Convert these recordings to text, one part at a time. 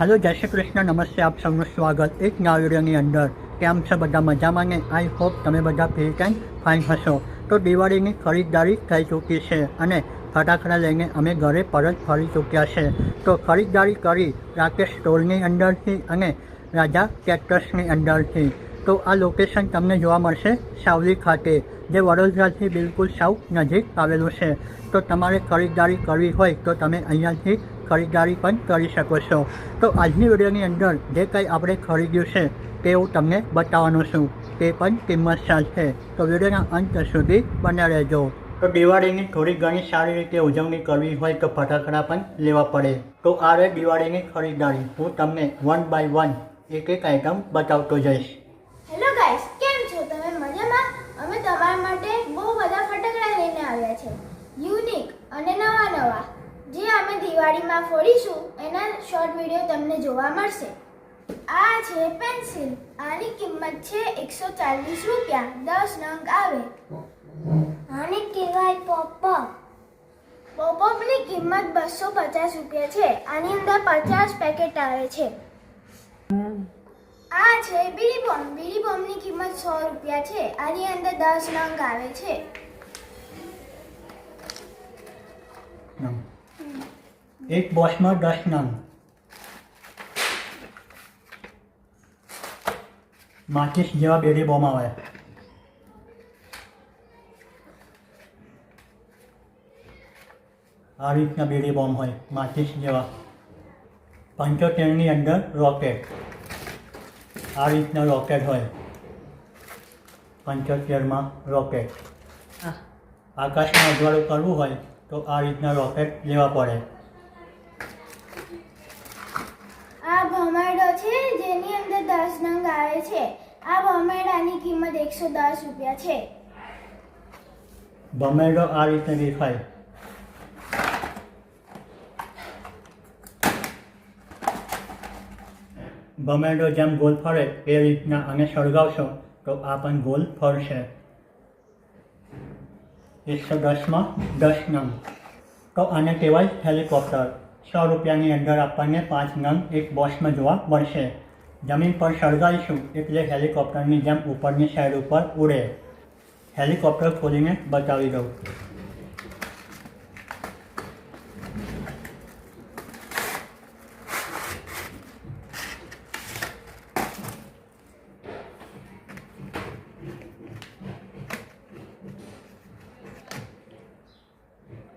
Hello, જય શ્રી કૃષ્ણ, નમસ્તે, આપ સૌનું સ્વાગત એક નવા વિડીયોની અંદર. કેમ છે બધા મજામાં ને? આઈ હોપ તમે બધા ફિટ એન્ડ ફાઇન હશો. તો દિવાળીની ખરીદદારી થઈ ચૂકી છે અને ફટાકડા લઈને અમે ઘરે પરત ફરી ચૂક્યા છે. તો ખરીદદારી કરી રાકેશ સ્ટોલની અંદરથી અને રાજા કેક્ટસની અંદરથી. તો આ લોકેશન તમને જોવા મળશે સાવલી ખાતે, જે વડોદરાથી બિલકુલ સાવ નજીક આવેલું છે. તો તમારે ખરીદદારી કરવી હોય તો તમે અહીંયાથી ખરીદદારી પણ કરી શકો છો. તો આજની વિડીયોની અંદર જે કંઈ આપણે ખરીદ્યું છે તે હું તમને બતાવવાનું છું. તે પણ કિંમત સાથે તો વિડીયોના અંત સુધી બને રહેજો. તો દિવાળીની થોડી ઘણી સારી રીતે ઉજવણી કરવી હોય તો ફટાકડા પણ લેવા પડે. તો આ રહે દિવાળીની ખરીદારી હું તમને વન બાય વન એક એક આઇટમ બતાવતો જઈશ. છો? છે. અને નવા નવા જે અમે દિવાળીમાં ફોડીશું, એના શોર્ટ વીડિયો તમને જોવા મળશે. આ છે પેન્સિલ આની કિંમત છે એકસો ચાલીસ રૂપિયા. દસ નંગ આવે. આને કહેવાય પોપઅપ પોપઅપની કિંમત બસો પચાસ રૂપિયા છે. આની અંદર પચાસ પેકેટ આવે છે. આ છે બીડી બોમ્બ બીડી બોમ્બની કિંમત સો રૂપિયા છે. આની અંદર દસ નંગ આવે છે. એક બોક્સમાં દસ નંગ. માચીસ જેવા બેડી બોમ્બ આવે. આ રીતના બેડી બોમ્બ હોય માચીસ જેવા. પંચોતેરની અંદર રોકેટ આ રીતના રોકેટ હોય. પંચોતેરમાં રોકેટ આકાશમાં અજવાળું કરવું હોય તો આ રીતના રોકેટ લેવા પડે આ ભમેડો છે, જેની અંદર દસ નંગ આવે છે. આ ભમેડાની કિંમત એકસો દસ રૂપિયા છે. ભમેડો આ રીતે દેખાય. ભમેડો જેમ ગોલ ફરે એ રીતના અને સળગાવશો, તો આ પણ ગોલ ફરશે. એકસો દસમાં દસ નંગ. તો આને કહેવાય હેલિકોપ્ટર. સો રૂપિયાની અંદર આપણને પાંચ નંગ એક બોક્સમાં જોવા મળશે જમીન પર સળગાવીશું એટલે હેલિકોપ્ટરની જેમ ઉપરની સાઈડ ઉપર ઉડે હેલિકોપ્ટર ખોલીને બતાવી દઉં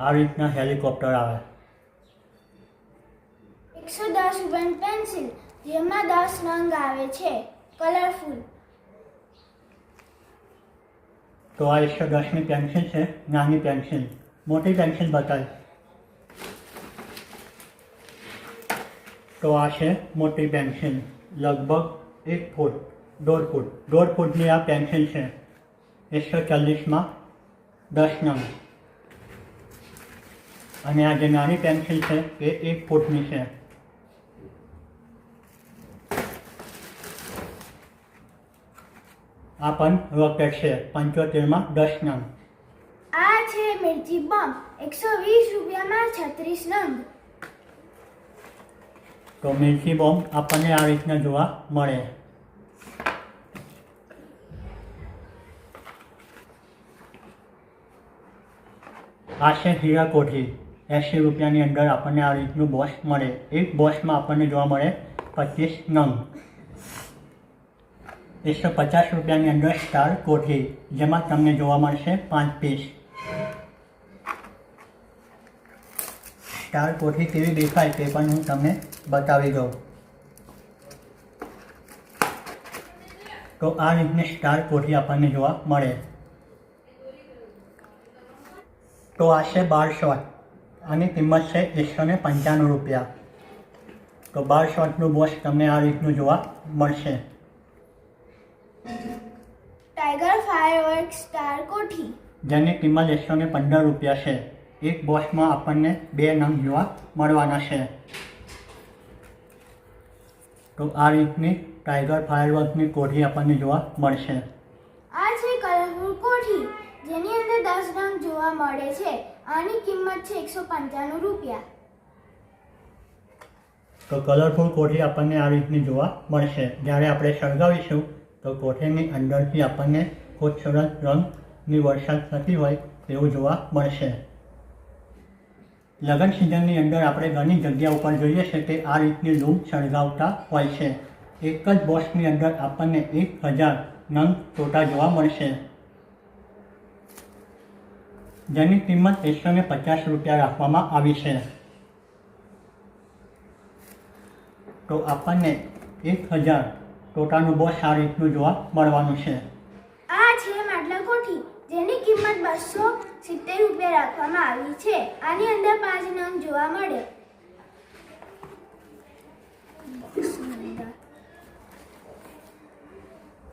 આ રીતના હેલિકોપ્ટર આવે એકસો દસ રૂપિયાની પેન્સિલ, જેમાં દસ નંગ આવે છે, કલરફુલ. તો આ એકસો દસની પેન્સિલ છે, નાની પેન્સિલ. મોટી પેન્સિલ બતાવી તો આ છે મોટી પેન્સિલ, લગભગ એક ફૂટ, દોઢ ફૂટ. દોઢ ફૂટની આ પેન્સિલ છે, એકસો ચાલીસમાં દસ નંગ. અને આ જે નાની પેન્સિલ છે, એ એક ફૂટની છે. આ પણ રોકેટ છે પંચોતેરમાં દસ નંગ આ છે મિર્ચી બોમ્બ એકસો વીસ રૂપિયામાં છત્રીસ નંગ. તો મિર્ચી બોમ્બ આપણને આ રીતના જોવા મળે. આ છે હીરા કોઠી. એંસી રૂપિયાની અંદર આપણને આ રીતનું બોક્સ મળે. એક બોક્સમાં આપણને જોવા મળે પચીસ નંગ. એકસો પચાસ રૂપિયાની અંદર સ્ટાર કોઠી જેમાં તમને જોવા મળશે પાંચ પીસ સ્ટાર કોઠી કેવી દેખાય તે પણ હું તમને બતાવી દઉં. તો આ રીતની સ્ટાર કોઠી આપણને જોવા મળે. તો આ છે બાર શોટ આની કિંમત છે એકસો ને પંચાણું રૂપિયા. તો બાર શોટનું બોક્સ તમને આ રીતનું જોવા મળશે. ફાયરવર્ક સ્ટાર કોઠી? જેની કિંમત એકસો ને પંદર રૂપિયા છે. એક બોક્સમાં આપણને બે નંગ જોવા મળવાના છે. તો આ રીતની ટાઈગર ફાયરવર્કની કોઠી આપણને જોવા મળશે. આ છે કલરફુલ કોઠી જેની અંદર દસ રંગ જોવા મળે છે. આની કિંમત છે એકસો પંચાણું રૂપિયા. તો કલરફુલ કોઠી આપણને આ રીતની જોવા મળશે. જ્યારે આપણે સળગાવીશું તો કોઠીની અંદરથી આપણને ખૂબસૂરત રંગની વરસાદ થતી હોય તેવું જોવા મળશે. લગ્ન સિઝનની અંદર આપણે ઘણી જગ્યા ઉપર જોઈએ છે કે આ રીતની લૂમ સળગાવતા હોય છે. એક જ બોક્સની અંદર આપણને એક હજાર નંગ ટોટા જોવા મળશે. જેની કિંમત એકસો ને પચાસ રૂપિયા રાખવામાં આવી છે. તો આપણને એક હજાર ટોટાનું બોક્સ આ રીતનું જોવા મળવાનું છે. માટલા જેની કિંમત બસો સિત્તેર રૂપિયા રાખવામાં આવી છે. આની અંદર પાંચ નંગ જોવા મળે.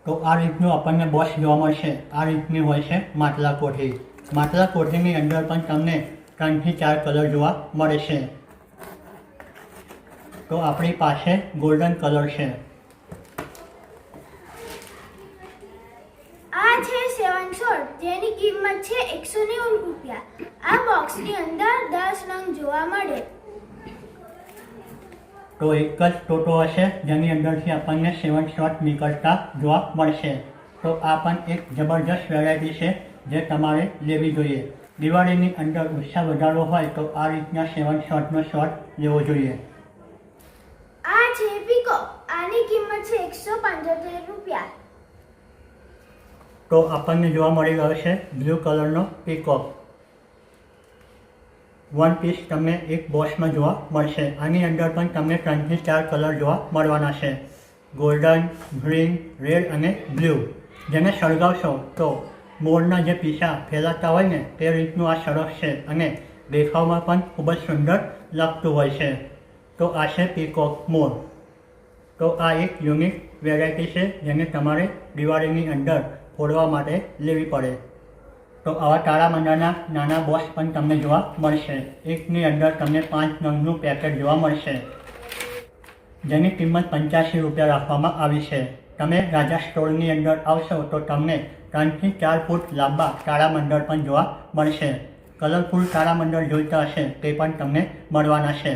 તો આ રીતનું આપણને બોસ જોવા મળશે. આ રીતની હોય છે માટલા કોઠી. માટલા કોઠીની અંદર પણ તમને ત્રણથી ચાર કલર જોવા મળે છે. તો આપણી પાસે ગોલ્ડન કલર છે આ છે સેવન શોર્ટ જેની કિંમત છે એકસો નેવું રૂપિયા. આ બોક્સની અંદર દસ રંગ જોવા મળે. તો એક જ ટોટો હશે જેની અંદરથી આપણને સેવન શોટ નીકળતા જોવા મળશે. તો આ પણ એક જબરજસ્ત વેરાયટી છે જે તમારે લેવી જોઈએ. દિવાળીની અંદર ઉત્સાહ વધારવો હોય તો આ રીતના સેવન શોટનો શોટ લેવો જોઈએ. આ છે પીકો આની કિંમત છે એકસો પંચોતેર રૂપિયા. તો આપણને જોવા મળી ગયો છે બ્લુ કલરનો પીકોક વન પીસ તમને એક બોક્સમાં જોવા મળશે. આની અંદર પણ તમને ત્રણથી ચાર કલર જોવા મળવાના છે. ગોલ્ડન ગ્રીન રેડ અને બ્લુ જેને સળગાવશો તો મોરના જે પીસા ફેલાતા હોય ને તે રીતનું આ સરસ છે અને દેખાવમાં પણ ખૂબ જ સુંદર લાગતું હોય છે. તો આ છે પીકોક મોર. તો આ એક યુનિક વેરાયટી છે જેને તમારે દિવાળીની અંદર ફોડવા માટે લેવી પડે. તો આવા તાળા મંડળના નાના બોક્સ પણ તમને જોવા મળશે. એકની અંદર તમને પાંચ નંગનું પેકેટ જોવા મળશે. જેની કિંમત પંચ્યાસી રૂપિયા રાખવામાં આવી છે. તમે રાજા સ્ટોરની અંદર આવશો તો તમને ત્રણથી ચાર ફૂટ લાંબા તાળા મંડળ પણ જોવા મળશે. કલરફુલ તાળા મંડળ જોઈતા હશે તે પણ તમને મળવાના છે.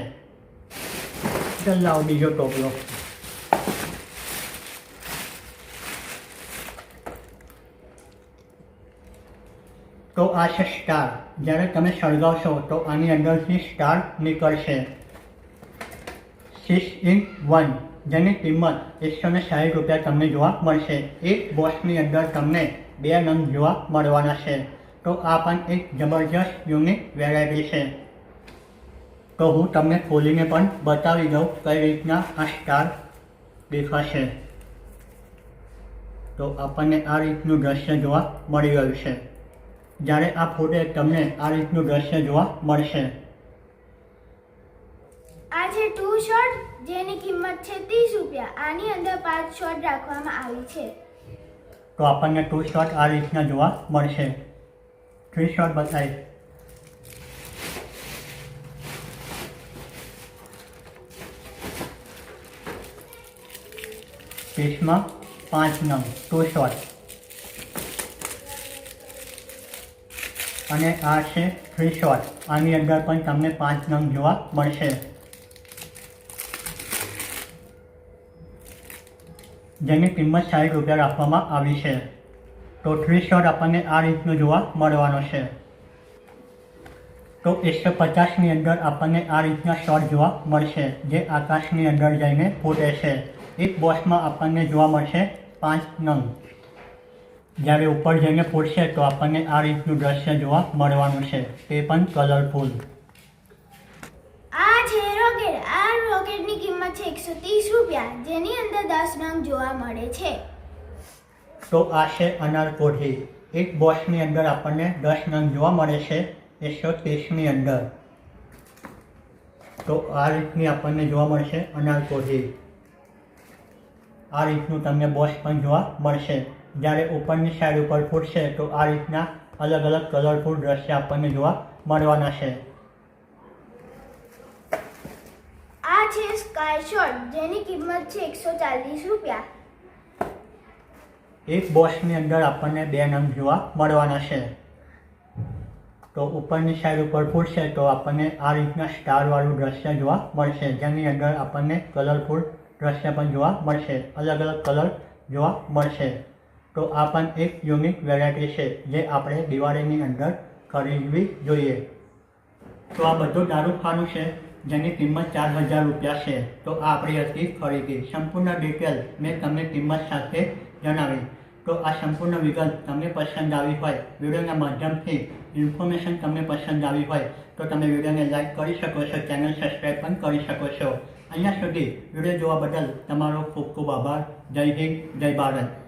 ચાલ લાવો બીજો ટોપલો. તો આ છે સ્ટાર જ્યારે તમે સળગાવશો તો આની અંદરથી સ્ટાર નીકળશે. સિક્સ ઇન વન જેની કિંમત એકસો ને સાઠ રૂપિયા તમને જોવા મળશે. એક બોક્સની અંદર તમને બે નંગ જોવા મળવાના છે. તો આ પણ એક જબરજસ્ત યુનિક વેરાયટી છે. તો હું તમને ખોલીને પણ બતાવી દઉં કઈ રીતના આ સ્ટાર દેખાશે. તો આપણને આ રીતનું દ્રશ્ય જોવા મળી રહ્યું છે. જ્યારે આ ફોટો તમને આ રીતનું દ્રશ્ય જોવા મળશે. આ છે ટુ શોટ જેની કિંમત છે ત્રીસ રૂપિયા આની અંદર પાંચ શોટ રાખવામાં આવી છે. તો આપણને ટુ શોટ આ રીતના જોવા મળશે. થ્રી શોટ બતાવી ત્રીસમાં પાંચ નંગ ટુ શોટ અને આ છે થ્રી શોટ આની અંદર પણ તમને પાંચ નંગ જોવા મળશે. જેની કિંમત સાઠ રૂપિયા રાખવામાં આવી છે. તો થ્રી શોટ આપણને આ રીતનું જોવા મળવાનો છે. તો એકસો પચાસની અંદર આપણને આ રીતના શોટ જોવા મળશે, જે આકાશની અંદર જઈને ફૂટે છે. એક બોક્સમાં આપણને જોવા મળશે પાંચ નંગ. જ્યારે ઉપર જઈને ફૂટશે તો આપણને આ રીતનું દ્રશ્ય જોવા મળવાનું છે. તે પણ કલરફુલ આ છે રોકેટ આ રોકેટની કિંમત છે એકસો ત્રીસ રૂપિયા જેની અંદર દસ રંગ જોવા મળે છે. તો આ છે અનારકોઠી એક બોક્સની અંદર આપણને દસ નંગ જોવા મળે છે એકસો ત્રીસની અંદર. તો આ રીતની આપણને જોવા મળશે અનારકોઠી આ રીતનું તમને બોક્સ પણ જોવા મળશે. જ્યારે ઉપરની સાઈડ ઉપર ફૂટશે તો આ રીતના અલગ અલગ કલરફુલ દ્રશ્ય આપણને જોવા મળવાના છે. આ છે સ્કાય શોટ જેની કિંમત છે એકસો ચાલીસ રૂપિયા. એક બોક્સની અંદર આપણને બે નંગ જોવા મળવાના છે. તો ઉપરની સાઈડ ઉપર ફૂટશે તો આપણને આ રીતના સ્ટારવાળું દ્રશ્ય જોવા મળશે જેની અંદર આપણને કલરફુલ દ્રશ્ય પણ જોવા મળશે અલગ અલગ કલર જોવા મળશે. તો આ પણ એક યુનિક વેરાયટી છે જે આપણે દિવાળીની અંદર ખરીદવી જોઈએ. તો આ બધું દારૂખાનું છે, જેની કિંમત ચાર હજાર રૂપિયા છે. તો આ આપણી હતી ખરીદી. સંપૂર્ણ ડિટેલ મેં તમને કિંમત સાથે જણાવી. તો આ સંપૂર્ણ વિગત તમને પસંદ આવી હોય, વિડીયોના માધ્યમથી ઇન્ફોર્મેશન તમને પસંદ આવી હોય, તો તમે વિડીયોને લાઇક કરી શકો છો ચેનલ સબસ્ક્રાઈબ પણ કરી શકો છો. અહીંયા સુધી વીડિયો જોવા બદલ તમારો ખૂબ ખૂબ આભાર. જય હિન્દ, જય ભારત.